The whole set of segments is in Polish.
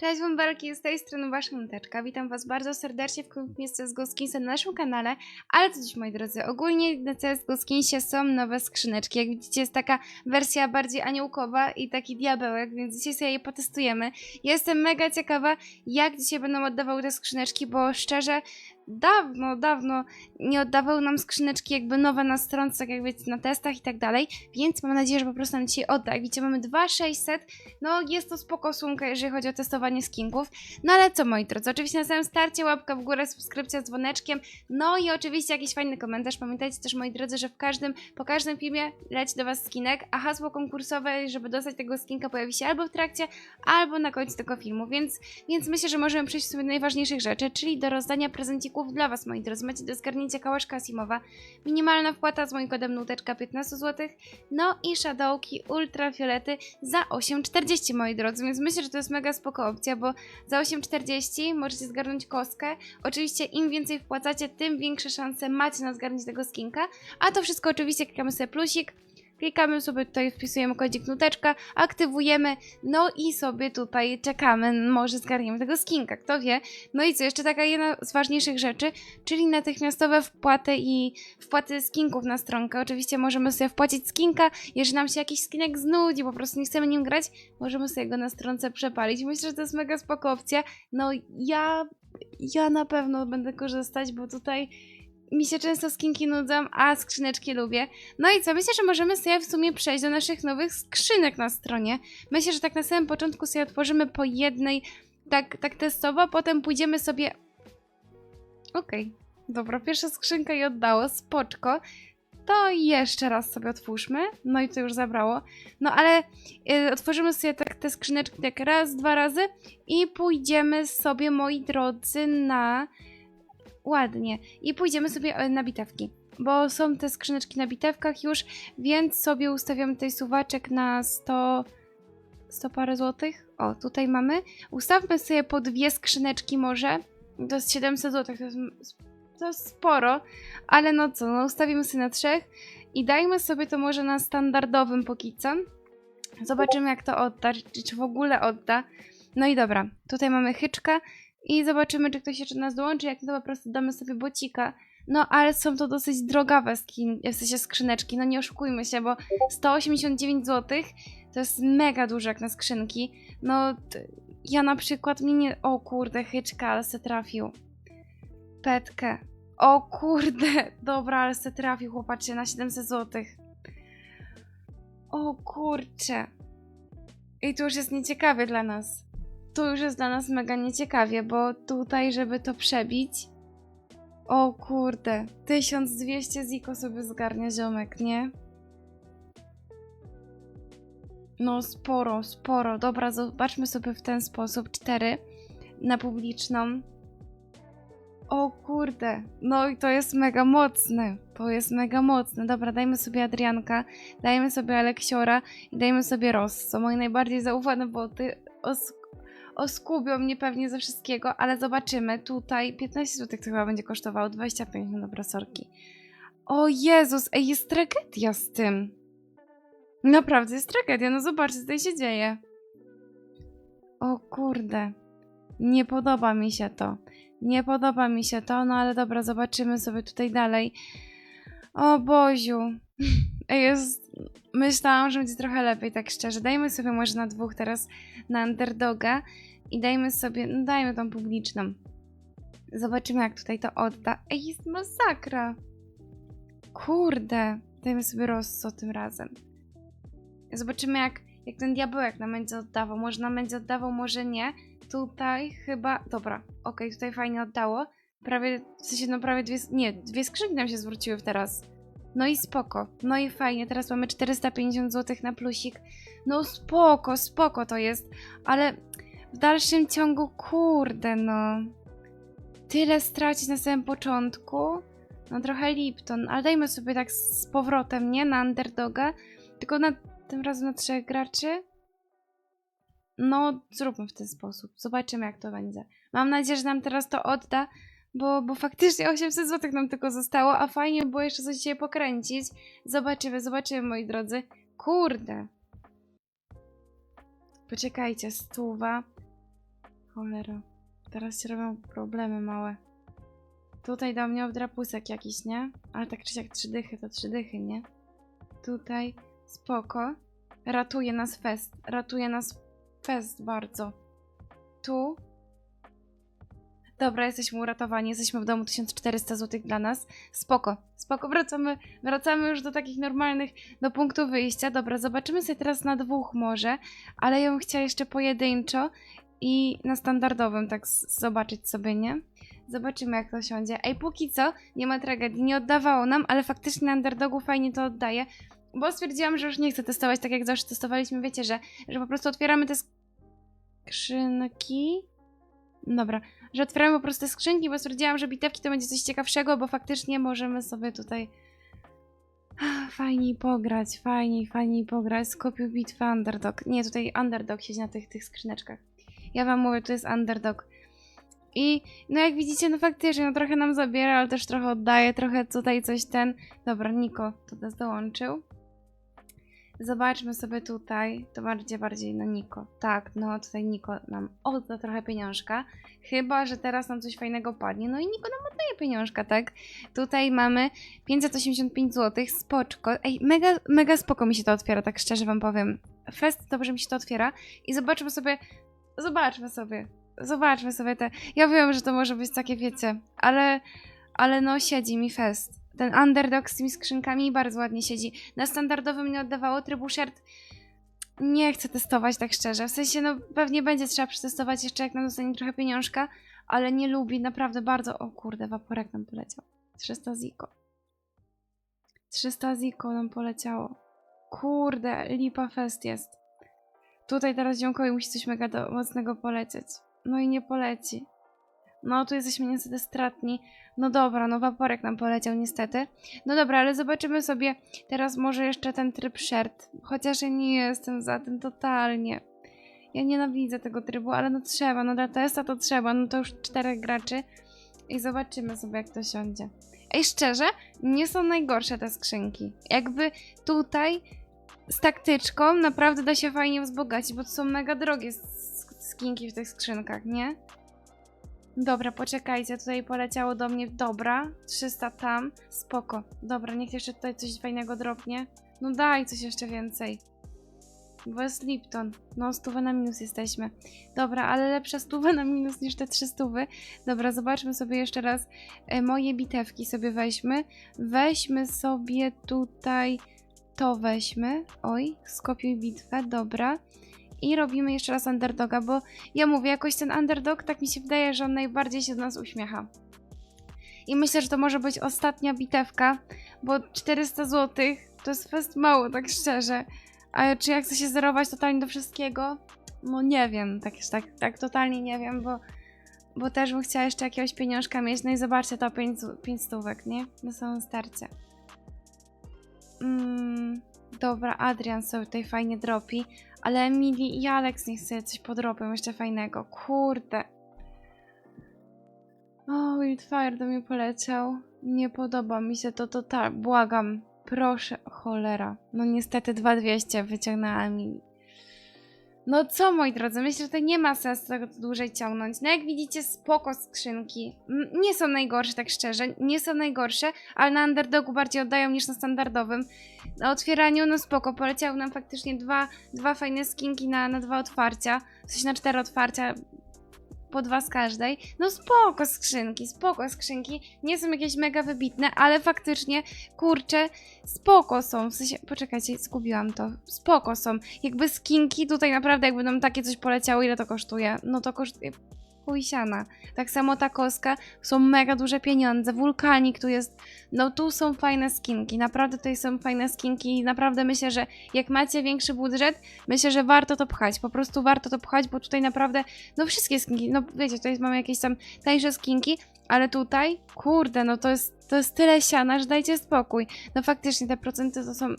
Cześć Wąbelki, z tej strony Wasza Nuteczka. Witam Was bardzo serdecznie w kolejnym CSGO Skinsie na naszym kanale. Ale co dziś, moi drodzy, ogólnie na CSGO Skinsie są nowe skrzyneczki. Jak widzicie, jest taka wersja bardziej aniołkowa i taki diabełek, więc dzisiaj sobie je potestujemy. Jestem mega ciekawa, jak dzisiaj będą oddawały te skrzyneczki, bo szczerze, dawno, dawno nie oddawały nam skrzyneczki jakby nowe na stronce, tak jak wiecie, na testach i tak dalej, więc mam nadzieję, że po prostu nam dzisiaj odda. Jak widzicie, mamy 2600, no jest to spoko sumka, jeżeli chodzi o testowanie skinków. No ale co moi drodzy, oczywiście na samym starcie łapka w górę, subskrypcja z dzwoneczkiem, no i oczywiście jakiś fajny komentarz. Pamiętajcie też moi drodzy, że w każdym, po każdym filmie leci do Was skinek, a hasło konkursowe, żeby dostać tego skinka pojawi się albo w trakcie, albo na końcu tego filmu, więc, więc myślę, że możemy przejść sobie do najważniejszych rzeczy, czyli do rozdania prezencików dla Was moi drodzy. Macie do zgarnięcia kałaszka Asimowa, minimalna wpłata z moim kodem nuteczka 15 zł, no i shadowki ultrafiolety za 8,40 moi drodzy, więc myślę, że to jest mega spoko opcja, bo za 8,40 możecie zgarnąć kostkę. Oczywiście im więcej wpłacacie, tym większe szanse macie na zgarnięcie tego skinka, a to wszystko oczywiście klikamy sobie plusik, klikamy sobie tutaj, wpisujemy kodzik nuteczka, aktywujemy, no i sobie tutaj czekamy, może zgarniemy tego skinka, kto wie. No i co, jeszcze taka jedna z ważniejszych rzeczy, czyli natychmiastowe wpłaty i wpłaty skinków na stronkę. Oczywiście możemy sobie wpłacić skinka, jeżeli nam się jakiś skinek znudzi, po prostu nie chcemy nim grać, możemy sobie go na stronce przepalić. Myślę, że to jest mega spoko opcja. No ja, ja na pewno będę korzystać, bo tutaj mi się często skinki nudzą, a skrzyneczki lubię. No i co, myślę, że możemy sobie w sumie przejść do naszych nowych skrzynek na stronie. Myślę, że tak na samym początku sobie otworzymy po jednej, tak, tak testowo, potem pójdziemy sobie... Okej, dobra, pierwsza skrzynka i oddało, spoczko. To jeszcze raz sobie otwórzmy. No i to już zabrało. No ale y, otworzymy sobie tak te skrzyneczki tak raz, dwa razy i pójdziemy sobie, moi drodzy, na... Ładnie. I pójdziemy sobie e, na bitewki. Bo są te skrzyneczki na bitewkach już, więc sobie ustawiamy tutaj suwaczek na 100... 100 parę złotych. O, tutaj mamy. Ustawmy sobie po dwie skrzyneczki może. To jest 700 złotych, to jest, sporo. Ale no co, no ustawimy sobie na trzech. I dajmy sobie to może na standardowym póki co. Zobaczymy jak to odda, czy, czy w ogóle odda. No i dobra, tutaj mamy hyczka i zobaczymy, czy ktoś jeszcze do nas dołączy. Jak nie, to po prostu damy sobie bocika. No, ale są to dosyć drogawe skin, w sensie skrzyneczki, no nie oszukujmy się, bo 189 zł to jest mega dużo jak na skrzynki. No, ja na przykład mnie nie... O kurde, hyczka, ale se trafił. Petkę. O kurde, dobra, ale se trafił, chłopacie, na 700 zł. O kurcze. I to już jest nieciekawie dla nas. To już jest dla nas mega nieciekawie, bo tutaj, żeby to przebić... O kurde, 1200 ziko sobie zgarnia ziomek, nie? No sporo, sporo. Dobra, zobaczmy sobie w ten sposób. Cztery na publiczną. O kurde, no i to jest mega mocne. To jest mega mocne. Dobra, dajmy sobie Adrianka, dajmy sobie Aleksiora i dajmy sobie Rosso. Moje najbardziej zaufane boty. Os oskubią mnie pewnie ze wszystkiego, ale zobaczymy. Tutaj 15 zł to chyba będzie kosztowało, 25, no dobra, sorki. O Jezus, ej, jest tragedia z tym. Naprawdę jest tragedia, no zobaczcie, co tutaj się dzieje. O kurde. Nie podoba mi się to. Nie podoba mi się to, no ale dobra, zobaczymy sobie tutaj dalej. O Boziu. Ej, Jest... Myślałam, że będzie trochę lepiej, tak szczerze. Dajmy sobie może na dwóch teraz na underdoga i dajmy sobie, no dajmy tą publiczną. Zobaczymy, jak tutaj to odda. Ej, jest masakra. Kurde. Dajmy sobie Rosso tym razem. Zobaczymy, jak, jak ten diabełek nam będzie oddawał. Może nam będzie oddawał, może nie. Tutaj chyba... Dobra, okej, tutaj fajnie oddało. Prawie, w sensie, no prawie dwie... Nie, dwie skrzynki nam się zwróciły teraz. No i spoko. No i fajnie. Teraz mamy 450 zł na plusik. No spoko, spoko to jest. Ale w dalszym ciągu, kurde, no. Tyle stracić na samym początku. No trochę Lipton, ale dajmy sobie tak z powrotem, nie? Na underdoga. Tylko na, tym razem na trzech graczy. No, zróbmy w ten sposób. Zobaczymy, jak to będzie. Mam nadzieję, że nam teraz to odda, bo, bo faktycznie 800 zł nam tylko zostało, a fajnie było jeszcze coś dzisiaj pokręcić. Zobaczymy, zobaczymy, moi drodzy. Kurde. Poczekajcie, stuwa. cholera. Teraz się robią problemy małe. Tutaj do mnie obdrapusek jakiś, nie? Ale tak czy siak trzy dychy, to trzy dychy, nie? Tutaj spoko. Ratuje nas fest. Ratuje nas fest bardzo. Tu. Dobra, jesteśmy uratowani. Jesteśmy w domu 1400 zł dla nas. Spoko. Spoko. Wracamy, wracamy już do takich normalnych, do punktu wyjścia. Dobra, zobaczymy sobie teraz na dwóch może, ale ja bym chciała jeszcze pojedynczo i na standardowym tak zobaczyć sobie, nie? Zobaczymy jak to siądzie. Ej, póki co nie ma tragedii. Nie oddawało nam, ale faktycznie na underdogu fajnie to oddaje. Bo stwierdziłam, że już nie chcę testować tak jak zawsze testowaliśmy. Wiecie, że, że po prostu otwieramy te skrzynki. Dobra, że otwieramy po prostu skrzynki, bo stwierdziłam, że bitewki to będzie coś ciekawszego, bo faktycznie możemy sobie tutaj fajniej pograć, fajniej, fajniej pograć. Skopiuj bitwę underdog. Nie, tutaj underdog siedzi na tych, tych skrzyneczkach. Ja wam mówię, to jest underdog. I no jak widzicie, no faktycznie, no trochę nam zabiera, ale też trochę oddaje, trochę tutaj coś ten. Dobra, Niko to nas dołączył. Zobaczmy sobie tutaj, to bardziej, bardziej na Niko. Tak, no tutaj Niko nam odda trochę pieniążka. Chyba, że teraz nam coś fajnego padnie. No i Niko nam oddaje pieniążka, tak? Tutaj mamy 585 zł, spoczko. Ej, mega, mega spoko mi się to otwiera, tak szczerze wam powiem. Fest dobrze mi się to otwiera. I zobaczmy sobie, zobaczmy sobie, zobaczmy sobie te... Ja wiem, że to może być takie, wiecie, ale, ale no siedzi mi fest. Ten underdog z tymi skrzynkami bardzo ładnie siedzi. Na standardowym nie oddawało trybu shirt. Nie chcę testować tak szczerze. W sensie, no pewnie będzie trzeba przetestować jeszcze, jak nam dostanie trochę pieniążka, ale nie lubi, naprawdę bardzo. O kurde, waporek nam poleciał. 300 ziko. 300 ziko nam poleciało. Kurde, lipa fest jest. Tutaj teraz ziomkowi musi coś mega do, mocnego polecieć. No i nie poleci. No, tu jesteśmy niestety stratni. No dobra, no waporek nam poleciał niestety. No dobra, ale zobaczymy sobie teraz może jeszcze ten tryb shirt. Chociaż ja nie jestem za tym totalnie. Ja nienawidzę tego trybu, ale no trzeba, no dla testa to trzeba, no to już czterech graczy. I zobaczymy sobie jak to siądzie. Ej, szczerze, nie są najgorsze te skrzynki. Jakby tutaj z taktyczką naprawdę da się fajnie wzbogacić, bo to są mega drogie sk- skinki w tych skrzynkach, nie? Dobra, poczekajcie, tutaj poleciało do mnie, dobra, 300 tam, spoko. Dobra, niech jeszcze tutaj coś fajnego dropnie. No daj coś jeszcze więcej. Bo jest Lipton. No, stówę na minus jesteśmy. Dobra, ale lepsza stówę na minus niż te trzy stówy. Dobra, zobaczmy sobie jeszcze raz e, moje bitewki sobie weźmy. Weźmy sobie tutaj to weźmy. Oj, skopiuj bitwę, dobra. I robimy jeszcze raz underdoga, bo ja mówię, jakoś ten underdog, tak mi się wydaje, że on najbardziej się do nas uśmiecha. I myślę, że to może być ostatnia bitewka, bo 400 zł to jest fest mało, tak szczerze. A czy ja chcę się zerować totalnie do wszystkiego? No nie wiem, tak, tak, tak totalnie nie wiem, bo, bo też bym chciała jeszcze jakiegoś pieniążka mieć. No i zobaczcie, to 5, 5 stówek, nie? Na samym starcie. Mm, dobra, Adrian sobie tutaj fajnie dropi, ale Emily i Alex niech sobie coś podrobią jeszcze fajnego. Kurde. O, Wildfire do mnie poleciał. Nie podoba mi się to total. Błagam. Proszę. Cholera. No niestety 2200 wyciągnęła Emily. No co, moi drodzy, myślę, że to nie ma sensu tego dłużej ciągnąć. No jak widzicie, spoko skrzynki. Nie są najgorsze, tak szczerze. Nie są najgorsze, ale na underdogu bardziej oddają niż na standardowym. Na otwieraniu, no spoko, poleciały nam faktycznie dwa, dwa fajne skinki na, na dwa otwarcia. Coś na cztery otwarcia, po dwa z każdej. No spoko skrzynki, spoko skrzynki. Nie są jakieś mega wybitne, ale faktycznie, kurczę, spoko są. W sensie, poczekajcie, zgubiłam to. Spoko są. Jakby skinki tutaj naprawdę, jakby nam takie coś poleciało, ile to kosztuje? No to kosztuje pójsiana. Tak samo ta koska, są mega duże pieniądze. Wulkanik tu jest, no tu są fajne skinki. Naprawdę tutaj są fajne skinki i naprawdę myślę, że jak macie większy budżet, myślę, że warto to pchać. Po prostu warto to pchać, bo tutaj naprawdę, no wszystkie skinki, no wiecie, tutaj mamy jakieś tam tańsze skinki, ale tutaj, kurde, no to jest, to jest tyle siana, że dajcie spokój. No faktycznie te procenty to są,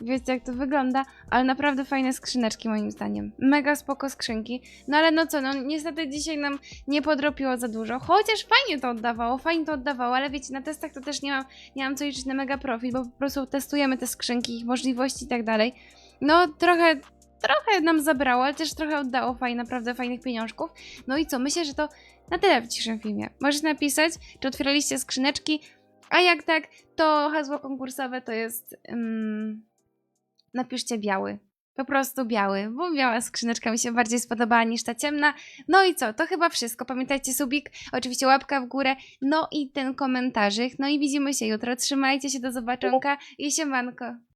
wiecie jak to wygląda, ale naprawdę fajne skrzyneczki moim zdaniem. Mega spoko skrzynki. No ale no co, no niestety dzisiaj nam nie podropiło za dużo, chociaż fajnie to oddawało, fajnie to oddawało, ale wiecie, na testach to też nie mam, nie mam co liczyć na mega profit, bo po prostu testujemy te skrzynki, ich możliwości i tak dalej. No trochę trochę nam zabrało, ale też trochę oddało fajnie, naprawdę fajnych pieniążków. No i co, myślę, że to na tyle w dzisiejszym filmie. Możecie napisać, czy otwieraliście skrzyneczki, a jak tak, to hasło konkursowe to jest... ym, napiszcie biały. Po prostu biały, bo biała skrzyneczka mi się bardziej spodobała niż ta ciemna. No i co, to chyba wszystko. Pamiętajcie subik, oczywiście łapka w górę, no i ten komentarzyk. No i widzimy się jutro. Trzymajcie się, do zobaczonka i siemanko.